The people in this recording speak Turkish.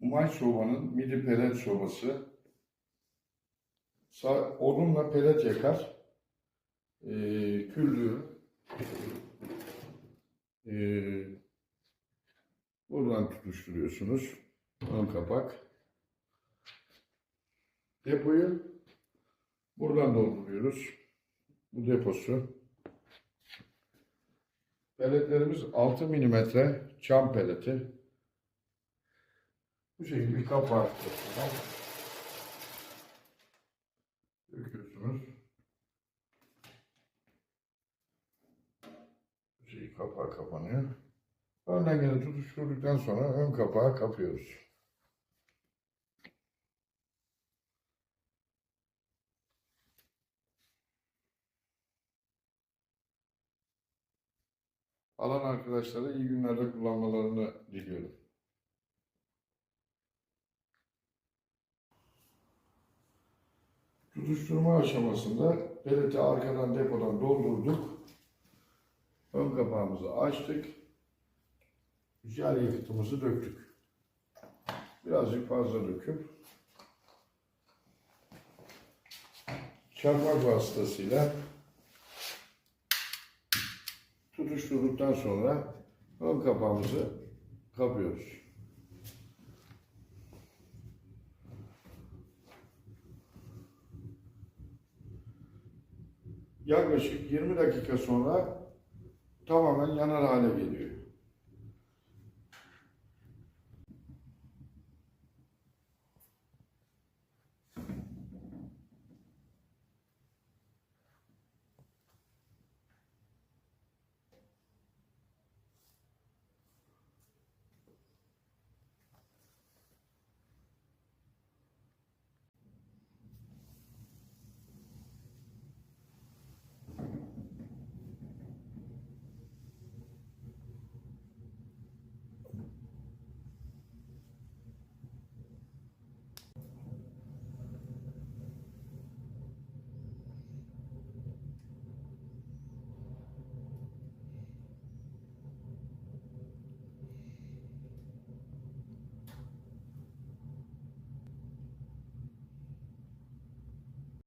Umay sobanın midi pelet sobası. Odunla pelet yakar. Ee, küllüğü. Ee, buradan tutuşturuyorsunuz. Ön kapak. Depoyu buradan dolduruyoruz. Bu deposu. Peletlerimiz 6 milimetre çam peleti. Bu şekilde takıyorsunuz. Döküyorsunuz. Bu şekilde kapağı kapanıyor. Önden gene tutuşturduktan sonra ön kapağı kapıyoruz. Alan arkadaşlara iyi günlerde kullanmalarını diliyorum. Tutuşturma aşamasında peleti arkadan depodan doldurduk. Ön kapağımızı açtık. Jel yakıtımızı döktük. Birazcık fazla döküp çakmak vasıtasıyla tutuşturduktan sonra ön kapağımızı kapıyoruz. Yaklaşık 20 dakika sonra tamamen yanar hale geliyor.